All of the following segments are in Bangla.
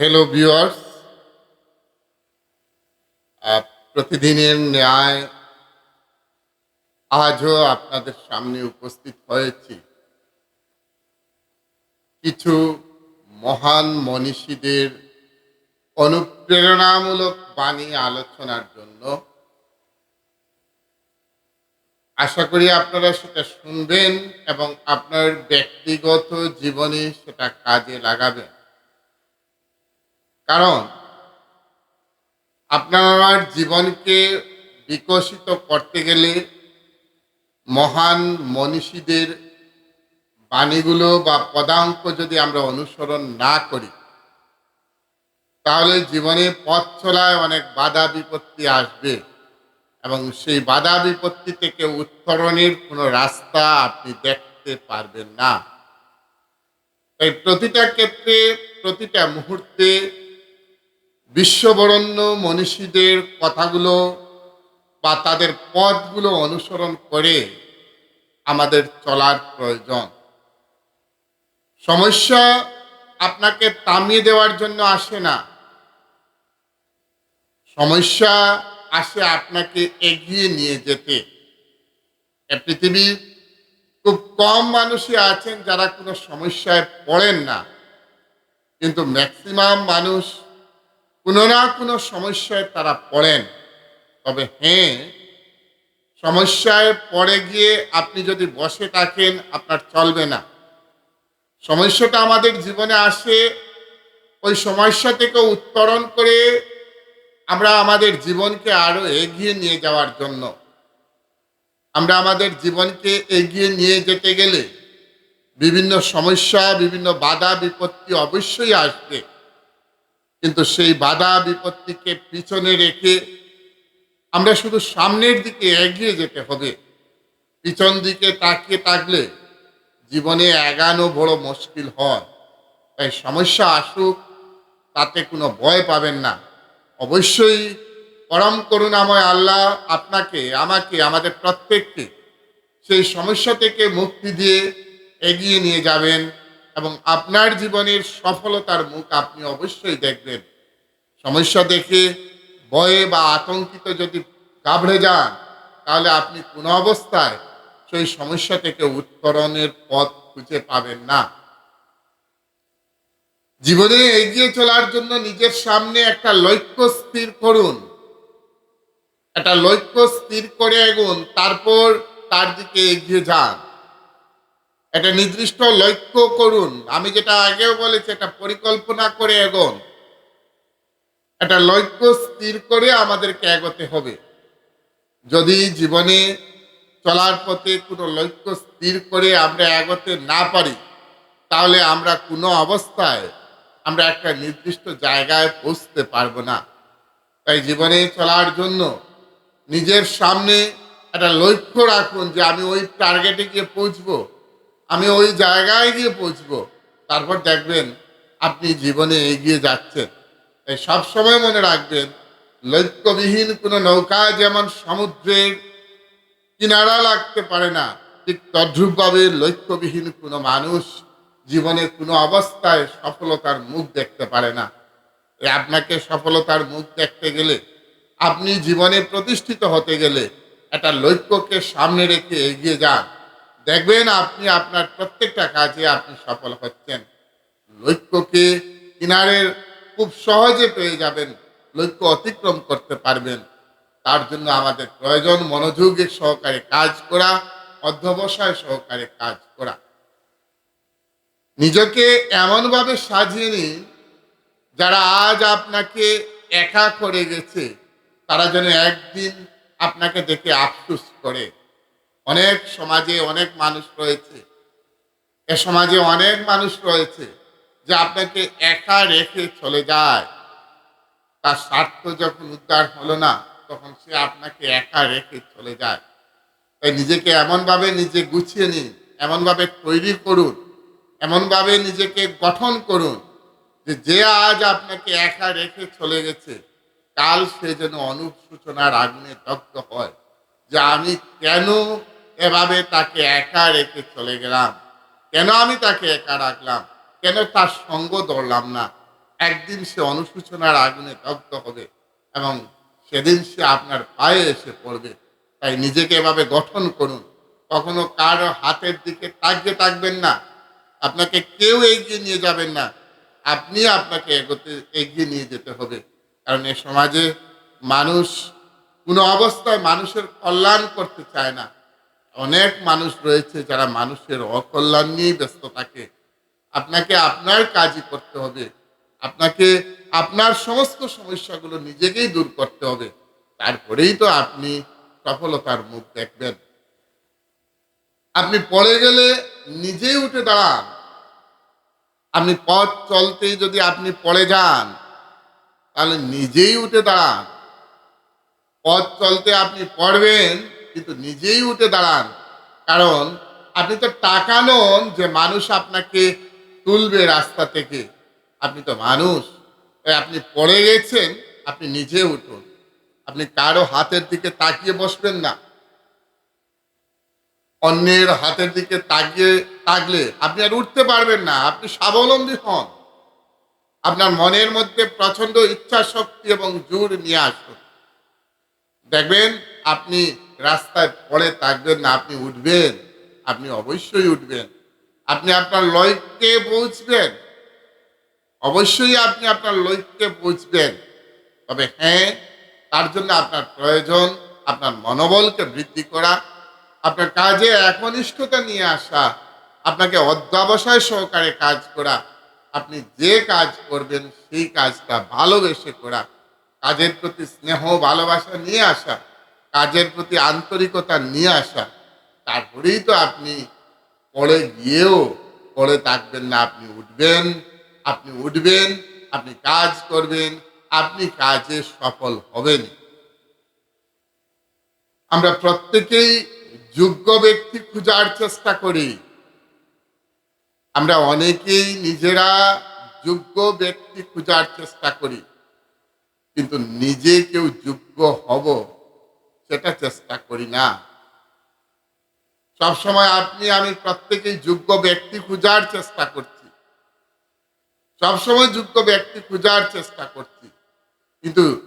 হ্যালো ভিউয়ার্স প্রতিদিনের ন্যায় আজও আপনাদের সামনে উপস্থিত হয়েছি। কিছু মহান মনীষীদের অনুপ্রেরণামূলক বাণী আলোচনার জন্য আশা করি আপনারা সেটা শুনবেন এবং আপনার ব্যক্তিগত জীবনে সেটা কাজে লাগাবেন। কারণ আপনার আমার জীবনকে বিকশিত করতে গেলে মহান মনীষীদের বাণীগুলো বা পদাঙ্ক যদি আমরা অনুসরণ না করি, তাহলে জীবনে পথ চলায় অনেক বাধা বিপত্তি আসবে এবং সেই বাধা বিপত্তি থেকে উত্তরণের কোনো রাস্তা আপনি দেখতে পারবেন না। তাই প্রতিটা ক্ষেত্রে, প্রতিটা মুহূর্তে বিশ্ববরণ্য মনীষীদের কথাগুলো বা তাদের পথগুলো অনুসরণ করে আমাদের চলার প্রয়োজন। সমস্যা আপনাকে থামিয়ে দেওয়ার জন্য আসে না। সমস্যা আসে আপনাকে এগিয়ে নিয়ে যেতে। এ পৃথিবীর খুব কম মানুষই আছেন যারা কোনো সমস্যায় পড়েন না। কিন্তু ম্যাক্সিমাম মানুষ কোনো না কোনো সমস্যায় তারা পড়েন। তবে হ্যাঁ সমস্যায় পড়ে গিয়ে আপনি যদি বসে থাকেন, আপনার চলবে না। সমস্যাটা আমাদের জীবনে আসে, ওই সমস্যা থেকে উত্তরণ করে আমরা আমাদের জীবনকে আরও এগিয়ে নিয়ে যাওয়ার জন্য। আমরা আমাদের জীবনকে এগিয়ে নিয়ে যেতে গেলে বিভিন্ন সমস্যা, বিভিন্ন বাধা, বিপত্তি অবশ্যই আসবে। কিন্তু সেই বাধা বিপত্তিকে পিছনে রেখে আমরা শুধু সামনের দিকে এগিয়ে যেতে হবে। পিছন দিকে তাকিয়ে থাকলে জীবনে এগানো বড় মুশকিল হয়। তাই সমস্যা আসুক, তাতে কোনো ভয় পাবেন না। অবশ্যই পরম করুণাময় আল্লাহ আপনাকে, আমাকে, আমাদের প্রত্যেককে সেই সমস্যা থেকে মুক্তি দিয়ে এগিয়ে নিয়ে যাবেন। এবং আপনার জীবনের সফলতার মুখ আপনি অবশ্যই দেখবেন। সমস্যা দেখে, ভয়ে বা আতঙ্কিত যদি গাবড়ে যান, তাহলে আপনি কোনো অবস্থায় সেই সমস্যা থেকে উত্তরণের পথ খুঁজে পাবেন না। জীবনে এগিয়ে চলার জন্য নিজের সামনে একটা লক্ষ্য স্থির করুন। একটা লক্ষ্য স্থির করে এগুন, তারপর তার দিকে এগিয়ে যান। একটা নির্দিষ্ট লক্ষ্য করুন। আমি যেটা আগেও বলেছি, একটা পরিকল্পনা করে এগোন। একটা লক্ষ্য স্থির করে আমাদেরকে এগোতে হবে। যদি জীবনে চলার পথে কোনো লক্ষ্য স্থির করে আমরা এগোতে না পারি, তাহলে আমরা কোনো অবস্থায় আমরা একটা নির্দিষ্ট জায়গায় পৌঁছতে পারব না। তাই জীবনে চলার জন্য নিজের সামনে একটা লক্ষ্য রাখুন যে আমি ওই টার্গেটে গিয়ে পৌঁছবো। আমি ওই জায়গায় গিয়ে পৌঁছবো। তারপর দেখবেন আপনি জীবনে এগিয়ে যাচ্ছেন। তাই সবসময় মনে রাখবেন, লক্ষ্যবিহীন কোনো নৌকা যেমন সমুদ্রের কিনারা লাগতে পারে না, ঠিক তদ্রুপভাবে লক্ষ্যবিহীন কোনো মানুষ জীবনে কোনো অবস্থায় সফলতার মুখ দেখতে পারে না। আপনাকে সফলতার মুখ দেখতে গেলে, আপনি জীবনে প্রতিষ্ঠিত হতে গেলে, একটা লক্ষ্যকে সামনে রেখে এগিয়ে যান। দেখবেন আপনি আপনার প্রত্যেকটা কাজে আপনি সফল হচ্ছেন। লক্ষ্যকে কিনারের খুব সহজে পেয়ে যাবেন, লক্ষ্য অতিক্রম করতে পারবেন। তার জন্য আমাদের প্রয়োজন মনোযোগের সহকারে কাজ করা, অধ্যবসায় সহকারে কাজ করা। নিজেকে এমনভাবে সাজিয়ে নিন, যারা আজ আপনাকে একা করে গেছে, তারা যেন একদিন আপনাকে দেখে আফসুস করে। অনেক সমাজে অনেক মানুষ রয়েছে। এ সমাজে অনেক মানুষ রয়েছে যে আপনাকে একা রেখে চলে যায়। তার স্বার্থ যখন উদ্ধার হলো না, তখন সে আপনাকে একা রেখে চলে যায়। তাই নিজেকে এমনভাবে নিজে গুছিয়ে নিন, এমনভাবে তৈরি করুন, এমনভাবে নিজেকে গঠন করুন যে যে আজ আপনাকে একা রেখে চলে গেছে, কাল সে যেন অনুপ সূচনার আগুনে দগ্ধ হয়। যে আমি কেন এভাবে তাকে একা রেখে চলে গেলাম। কেন আমি তাকে একা রাখলাম? কেন তার সঙ্গ ধরলাম না? একদিন সে অনুশোচনার আগুনে দগ্ধ হবে এবং সেদিন সে আপনার পায়ে এসে পড়বে। তাই নিজেকে এভাবে গঠন করুন। কখনো কারও হাতের দিকে তাকিয়ে থাকবেন না। আপনাকে কেউ এগিয়ে নিয়ে যাবেন না। আপনি আপনাকে এগোতে, এগিয়ে নিয়ে যেতে হবে। কারণ এ সমাজে মানুষ কোনো অবস্থায় মানুষের কল্যাণ করতে চায় না। অনেক মানুষ রয়েছে যারা মানুষের অকল্যাণ নিয়েই ব্যস্ত থাকে। আপনাকে আপনার কাজই করতে হবে। আপনাকে আপনার সমস্ত সমস্যাগুলো নিজেকেই দূর করতে হবে। তারপরেই তো আপনি সফলতার মুখ দেখবেন। আপনি পড়ে গেলে নিজেই উঠে দাঁড়ান। আপনি পথ চলতেই যদি আপনি পড়ে যান, তাহলে নিজেই উঠে দাঁড়ান। পথ চলতে আপনি পড়বেন কিন্তু নিজেই উঠে দাঁড়ান। কারণ আপনি তো টাকা নন যে মানুষ আপনাকে তুলবে রাস্তা থেকে। আপনি তো মানুষ। আপনি পড়ে গেছেন, আপনি নিজে উঠুন। আপনি কারও হাতের দিকে তাকিয়ে বসবেন না। অন্যের হাতের দিকে তাকিয়ে তাকলে আপনি আর উঠতে পারবেন না। আপনি স্বাবলম্বী হন। আপনার মনের মধ্যে প্রচণ্ড ইচ্ছা শক্তি এবং জোর নিয়ে আসুন। দেখবেন, আপনি রাস্তায় পড়ে থাকবেন না আপনি উঠবেন, আপনি অবশ্যই উঠবেন। আপনি আপনার লক্ষ্যে পৌঁছবেন। অবশ্যই আপনি আপনার লক্ষ্যে পৌঁছবেন। তবে হ্যাঁ তার জন্য আপনার প্রয়োজন আপনার মনোবলকে বৃদ্ধি করা, আপনার কাজে একনিষ্ঠতা নিয়ে আসা, আপনাকে অধ্যাবসায় সহকারে কাজ করা, আপনি যে কাজ করবেন সেই কাজটা ভালোবেসে করা, কাজের প্রতি স্নেহ, ভালোবাসা নিয়ে আসা কাজের প্রতি আন্তরিকতা নিয়ে আসা, তারপরেই তো আপনি পড়ে গিয়েও পড়ে থাকবেন না। আপনি উঠবেন আপনি উঠবেন, আপনি কাজ করবেন, আপনি কাজে সফল হবেন। আমরা প্রত্যেকেই যোগ্য ব্যক্তি খোঁজার চেষ্টা করি। আমরা অনেকেই নিজেরা যোগ্য ব্যক্তি খোঁজার চেষ্টা করি, কিন্তু নিজে কেউ যোগ্য হব সেটা চেষ্টা করি না। সবসময় আপনি, আমি প্রত্যেকেই যোগ্য ব্যক্তি খোঁজার চেষ্টা করছি। সবসময় যোগ্য ব্যক্তি খোঁজার চেষ্টা করছি। কিন্তু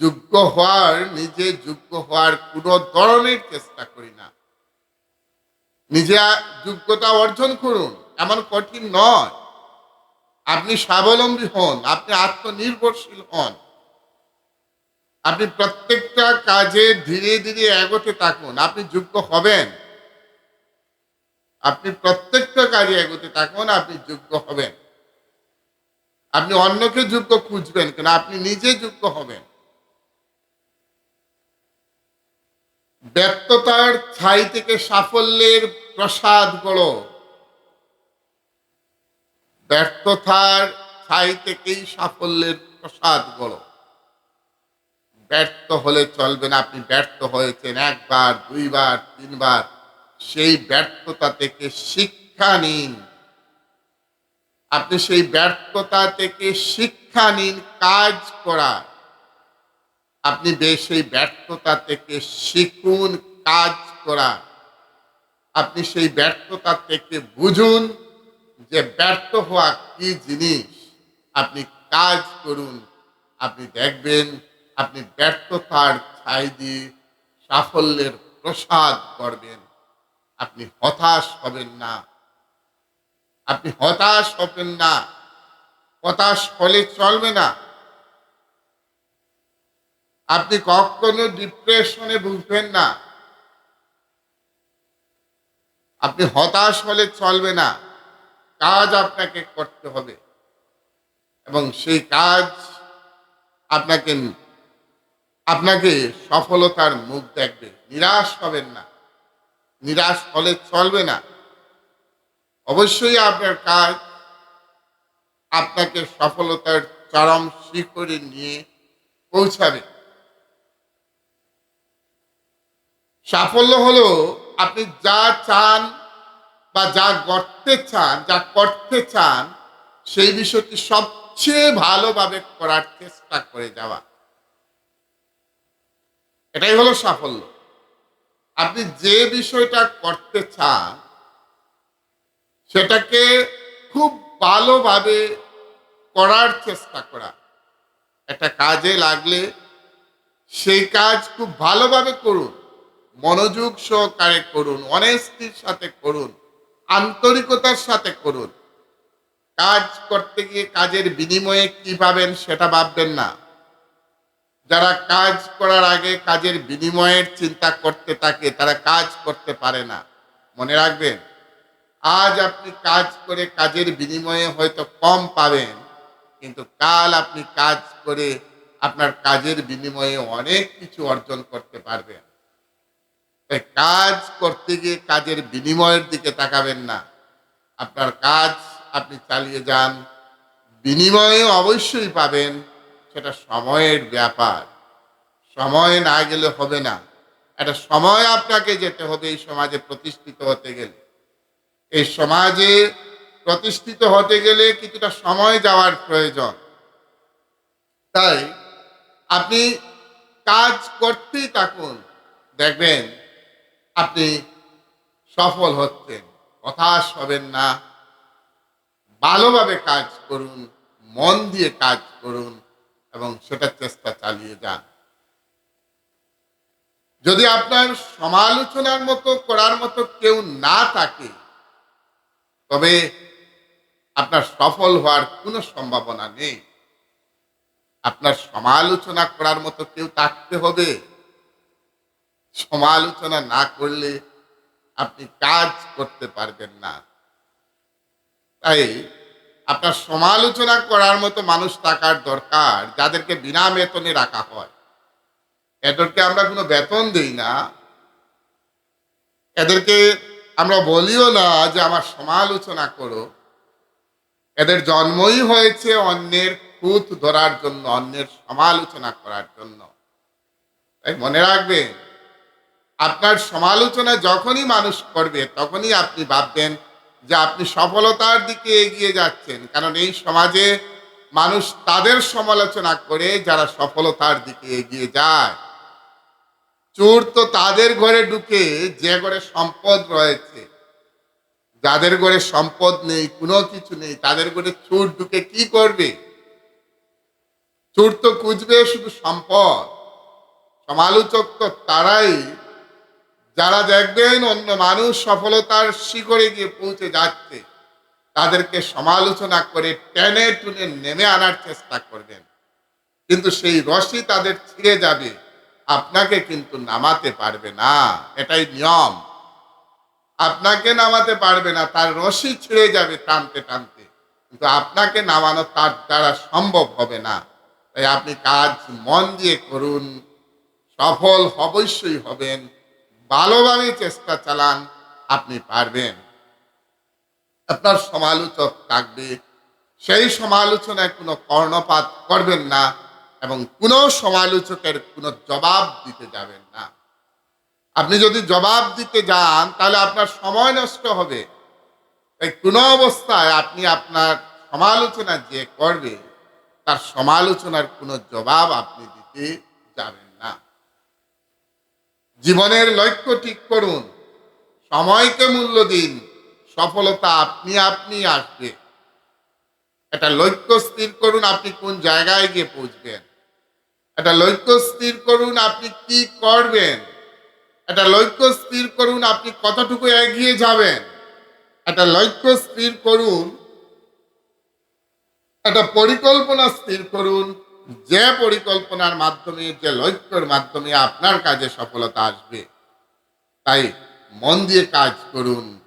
যোগ্য হওয়ার, নিজে যোগ্য হওয়ার কোনো ধরনের চেষ্টা করি না। নিজে যোগ্যতা অর্জন করুন, এমন কঠিন নয়। আপনি স্বাবলম্বী হন, আপনি আত্মনির্ভরশীল হন। আপনি প্রত্যেকটা কাজে ধীরে ধীরে এগোতে থাকুন। আপনি যোগ্য হবেন। আপনি প্রত্যেকটা কাজে এগোতে থাকুন, আপনি যোগ্য হবেন। আপনি অন্যকে যোগ্য খুঁজবেন কেন, আপনি নিজে যোগ্য হবেন। ব্যর্থতার ছাই থেকে সাফল্যের প্রসাদ গড়ো। ব্যর্থতার ছাই থেকেই সাফল্যের প্রসাদ গড়ো। ব্যর্থ হলে চলবে না। আপনি ব্যর্থ হয়েছেন একবার, দুইবার, তিনবার। সেই ব্যর্থতা থেকে শিক্ষা নিন। আপনি সেই ব্যর্থতা থেকে শিক্ষা নিন, কাজ করা আপনি সেই ব্যর্থতা থেকে শিখুন, কাজ করা আপনি সেই ব্যর্থতা থেকে বুঝুন যে ব্যর্থ হওয়া কি জিনিস। আপনি কাজ করুন। আপনি দেখবেন আপনি ব্যর্থতার ছাই দিয়ে সাফল্যের প্রসাদ করবেন। আপনি হতাশ হবেন না। আপনি হতাশ হবেন না। হতাশ হলে চলবে না। আপনি কখনো ডিপ্রেশনে ভুগবেন না। আপনি হতাশ হলে চলবে না। কাজ আপনাকে করতে হবে। এবং সেই কাজ আপনাকে আপনাকে সফলতার মুখ দেখবে। নিরাশ হবেন না। নিরাশ হলে চলবে না। অবশ্যই আপনার কাজ আপনাকে সফলতার চরম শিখরে নিয়ে পৌঁছাবে। সাফল্য হলো আপনি যা চান বা যা করতে চান, যা করতে চান, সেই বিষয়টি সবচেয়ে ভালোভাবে করার চেষ্টা করে যাওয়া। এটাই হলো সাফল্য। আপনি যে বিষয়টা করতে চান, সেটাকে খুব ভালোভাবে করার চেষ্টা করা। একটা কাজে লাগলে সেই কাজ খুব ভালোভাবে করুন, মনোযোগ সহকারে করুন অনেস্টির সাথে করুন, আন্তরিকতার সাথে করুন। কাজ করতে গিয়ে কাজের বিনিময়ে কি পাবেন সেটা ভাববেন না। যারা কাজ করার আগে কাজের বিনিময়ের চিন্তা করতে থাকে, তারা কাজ করতে পারে না। মনে রাখবেন, আজ আপনি কাজ করে কাজের বিনিময়ে হয়তো কম পাবেন, কিন্তু কাল আপনি কাজ করে আপনার কাজের বিনিময়ে অনেক কিছু অর্জন করতে পারবেন। তাই কাজ করতে গিয়ে কাজের বিনিময়ের দিকে তাকাবেন না। আপনার কাজ আপনি চালিয়ে যান, বিনিময়ে অবশ্যই পাবেন সেটা সময়ের ব্যাপার। সময় না গেলে হবে না। একটা সময় আপনাকে যেতে হবে এই সমাজে প্রতিষ্ঠিত হতে গেলে। এই সমাজে প্রতিষ্ঠিত হতে গেলে কিছুটা সময় যাওয়ার প্রয়োজন। তাই আপনি কাজ করতেই থাকুন। দেখবেন আপনি সফল হচ্ছেন। হতাশ হবেন না। ভালোভাবে কাজ করুন। মন দিয়ে কাজ করুন। এবং সেটা চেষ্টা চালিয়ে যান। যদি আপনার সমালোচনার মতো, করার মতো কেউ না থাকে, তবে আপনার সফল হওয়ার কোনো সম্ভাবনা নেই। আপনার সমালোচনা করার মতো কেউ থাকতে হবে। সমালোচনা না করলে আপনি কাজ করতে পারবেন না। তাই আপনার সমালোচনা করার মতো মানুষ থাকার দরকার, যাদেরকে বিনা বেতনে রাখা হয়। এদেরকে আমরা কোনো বেতন দেই না। এদেরকে আমরা বলিও না যে আমার সমালোচনা করো। এদের জন্মই হয়েছে অন্যের খুঁত ধরার জন্য, অন্যের সমালোচনা করার জন্য। তাই মনে রাখবেন, আপনার সমালোচনা যখনই মানুষ করবে, তখনই আপনি ভাববেন যে আপনি সফলতার দিকে এগিয়ে যাচ্ছেন। কারণ এই সমাজে মানুষ তাদের সমালোচনা করে যারা সফলতার দিকে এগিয়ে যায়। চোর তো তাদের ঘরে ঢুকে যে ঘরে সম্পদ রয়েছে, যাদের ঘরে সম্পদ নেই, কোনো কিছু নেই, তাদের ঘরে চোর ঢুকে কি করবে? চোর তো খুঁজবে শুধু সম্পদ। সমালোচক তো তারাই যারা দেখবেন অন্য মানুষ সফলতার শিখরে গিয়ে পৌঁছে যাচ্ছে, তাদেরকে সমালোচনা করে টেনে টুনে নেমে আনার চেষ্টা করবেন। কিন্তু সেই রশি তাদের ছিঁড়ে যাবে, আপনাকে কিন্তু নামাতে পারবে না। এটাই নিয়ম। আপনাকে নামাতে পারবে না, তার রশি ছিঁড়ে যাবে টানতে টানতে। কিন্তু আপনাকে নামানো তার দ্বারা সম্ভব হবে না। তাই আপনি কাজ মন দিয়ে করুন, সফল অবশ্যই হবেন। ভালোভাবে চেষ্টা চালান, আপনি পারবেন। আপনার সমালোচক থাকবে, সেই সমালোচনায় কোনো কর্ণপাত করবেন না এবং কোনো সমালোচকের কোনো জবাব দিতে যাবেন না। আপনি যদি জবাব দিতে যান, তাহলে আপনার সময় নষ্ট হবে। তাই কোনো অবস্থায় আপনি আপনার সমালোচনা যে করবে, তার সমালোচনার কোনো জবাব আপনি দিতে যাবেন জীবনের লক্ষ্য ঠিক করুন। সময়কে মূল্য দিন। সফলতা আপনি আপনি আসবে। একটা লক্ষ্য স্থির করুন আপনি কোন জায়গায় গিয়ে পৌঁছবেন। একটা লক্ষ্য স্থির করুন আপনি কি করবেন। একটা লক্ষ্য স্থির করুন আপনি কতটুকু এগিয়ে যাবেন। একটা লক্ষ্য স্থির করুন। একটা পরিকল্পনা স্থির করুন। যে পরিকল্পনার মাধ্যমে, যে লক্ষ্যের মাধ্যমে আপনার কাজে সফলতা আসবে, তাই মন দিয়ে কাজ করুন,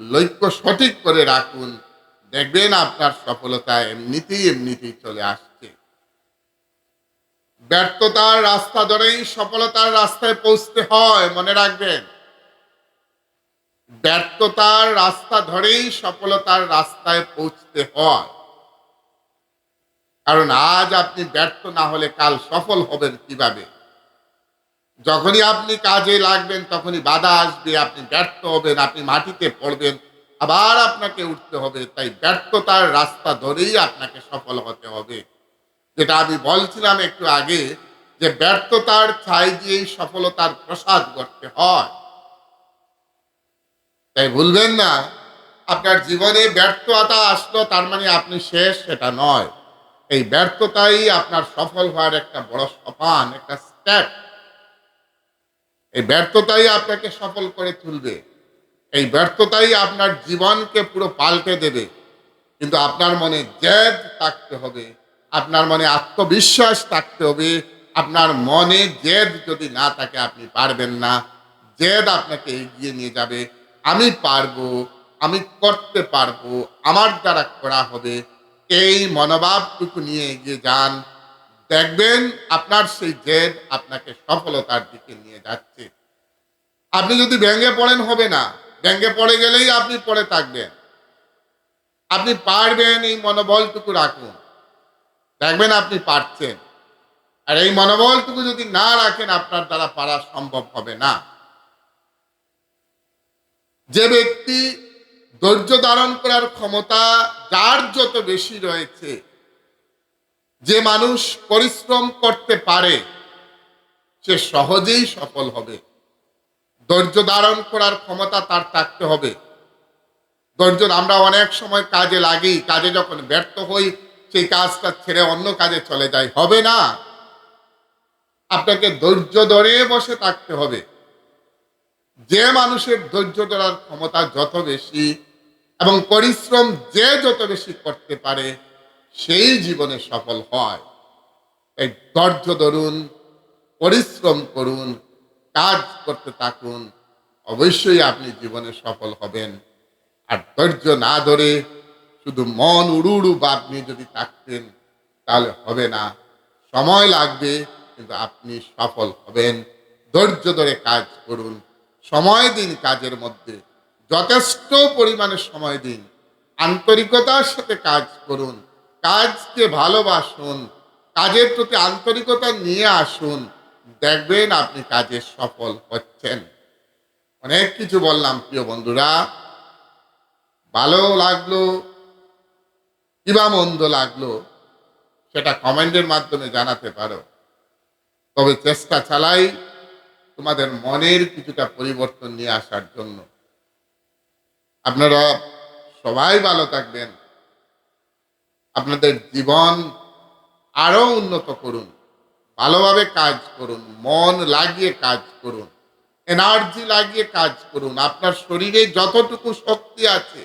লক্ষ্য সঠিক করে রাখুন। দেখবেন আপনার সফলতা এমনিতেই এমনিতেই চলে আসছে। ব্যর্থতার রাস্তা ধরেই সফলতার রাস্তায় পৌঁছতে হয়, মনে রাখবেন। ব্যর্থতার রাস্তা ধরেই সফলতার রাস্তায় পৌঁছতে হয়। কারণ আজ আপনি ব্যর্থ না হলে কাল সফল হবেন কীভাবে? যখনই আপনি কাজে লাগবেন, তখনই বাধা আসবে, আপনি ব্যর্থ হবেন, আপনি মাটিতে পড়বেন, আবার আপনাকে উঠতে হবে। তাই ব্যর্থতার রাস্তা ধরেই আপনাকে সফল হতে হবে। যেটা আমি বলছিলাম একটু আগে, যে ব্যর্থতার ছাই দিয়েই সফলতার প্রসাদ করতে হয়। তাই ভুলবেন না, আপনার জীবনে ব্যর্থতা আসলো, তার মানে আপনি শেষ, সেটা নয়। এই ব্যর্থতাই আপনার সফল হওয়ার একটা বড় সোপান, একটা স্টেপ। এই ব্যর্থতাই আপনাকে সফল করে তুলবে। এই ব্যর্থতাই আপনার জীবনকে পুরো পাল্টে দেবে। কিন্তু আপনার মনে জেদ থাকতে হবে, আপনার মনে আত্মবিশ্বাস থাকতে হবে, আপনার মনে জেদ যদি না থাকে, আপনি পারবেন না। জেদ আপনাকে এগিয়ে নিয়ে যাবে। আমি পারব, আমি করতে পারব, আমার দ্বারা করা হবে। এই মনোভাবটুকু নিয়ে এগিয়ে যান। দেখবেন আপনার সেই জেদ আপনাকে সফলতার দিকে নিয়ে যাচ্ছে। আপনি যদি ভেঙে পড়েন হবে না। ভেঙে পড়ে গেলেই আপনি পড়ে থাকবেন। আপনি পারবেন এই মনোবলটুকু রাখুন। দেখবেন আপনি পারছেন। আর এই মনোবলটুকু যদি না রাখেন, আপনার দ্বারা পারা সম্ভব হবে না। যে ব্যক্তি ধৈর্য ধারণ করার ক্ষমতা যার যত বেশি রয়েছে, যে মানুষ পরিশ্রম করতে পারে, সে সহজেই সফল হবে। ধৈর্য ধারণ করার ক্ষমতা তার থাকতে হবে। ধৈর্য আমরা অনেক সময় কাজে লাগি, কাজে যখন ব্যর্থ হই, সেই কাজটা ছেড়ে অন্য কাজে চলে যাই। হবে না। আপনাকে ধৈর্য ধরে বসে থাকতে হবে। যে মানুষের ধৈর্য ধরার ক্ষমতা যত বেশি এবং পরিশ্রম যে যত বেশি করতে পারে, সেই জীবনে সফল হয়। এই ধৈর্য ধরুন, পরিশ্রম করুন, কাজ করতে থাকুন, অবশ্যই আপনি জীবনে সফল হবেন। আর ধৈর্য না ধরে শুধু মন উড়ু উড়ু ভাব নিয়ে যদি থাকতেন, তাহলে হবে না। সময় লাগবে, কিন্তু আপনি সফল হবেন। ধৈর্য ধরে কাজ করুন। সময় দিন কাজের মধ্যে। যথেষ্ট পরিমাণে সময় দিন। আন্তরিকতার সাথে কাজ করুন। কাজকে ভালোবাসুন। কাজের প্রতি আন্তরিকতা নিয়ে আসুন। দেখবেন আপনি কাজে সফল হচ্ছেন। অনেক কিছু বললাম, প্রিয় বন্ধুরা। ভালো লাগল, কিবা মন্দ লাগল, সেটা কমেন্টের মাধ্যমে জানাতে পারো। তবে চেষ্টা চালাই তোমাদের মনের কিছুটা পরিবর্তন নিয়ে আসার জন্য। আপনারা সবাই ভালো থাকবেন। আপনাদের জীবন আরও উন্নত করুন। ভালোভাবে কাজ করুন, মন লাগিয়ে কাজ করুন এনার্জি লাগিয়ে কাজ করুন। আপনার শরীরে যতটুকু শক্তি আছে,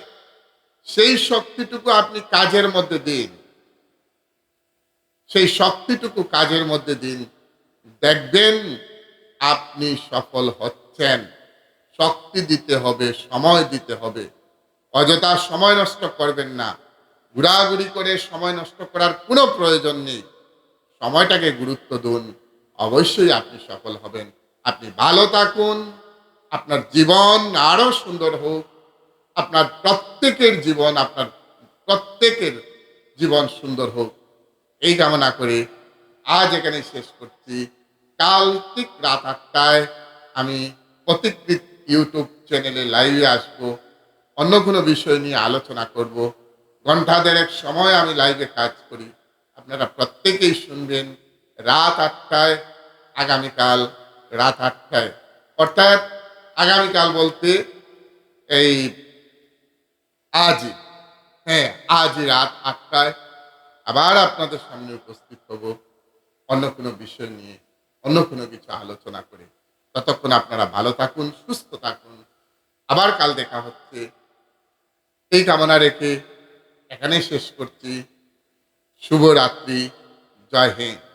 সেই শক্তিটুকু আপনি কাজের মধ্যে দিন। সেই শক্তিটুকু কাজের মধ্যে দিন। দেখবেন আপনি সফল হচ্ছেন। শক্তি দিতে হবে, সময় দিতে হবে। অযথা সময় নষ্ট করবেন না। ঘোরাঘুরি করে সময় নষ্ট করার কোনো প্রয়োজন নেই। সময়টাকে গুরুত্ব দিন। অবশ্যই আপনি সফল হবেন। আপনি ভালো থাকুন। আপনার জীবন আরও সুন্দর হোক। আপনার প্রত্যেকের জীবন, আপনার প্রত্যেকের জীবন সুন্দর হোক। এই কামনা করে আজ এখানে শেষ করছি। কাল ঠিক রাত আটটায় আমি প্রতিকৃত ইউটিউব চ্যানেলে লাইভে আসব অন্য কোনো বিষয় নিয়ে আলোচনা করব। ঘণ্টা দেড়েক সময় আমি লাইভে কাজ করি। আপনারা প্রত্যেকেই শুনবেন রাত আটটায়, আগামীকাল রাত আটটায়। অর্থাৎ আগামীকাল বলতে এই আজই হ্যাঁ আজ রাত আটটায় আবার আপনাদের সামনে উপস্থিত হব। অন্য কোনো বিষয় নিয়ে অন্য কোনো কিছু আলোচনা করে। ততক্ষণ আপনারা ভালো থাকুন, সুস্থ থাকুন। আবার কাল দেখা হচ্ছে। এই কামনা রেখে এখানেই শেষ করছি। শুভরাত্রি। জয় হিন্দ।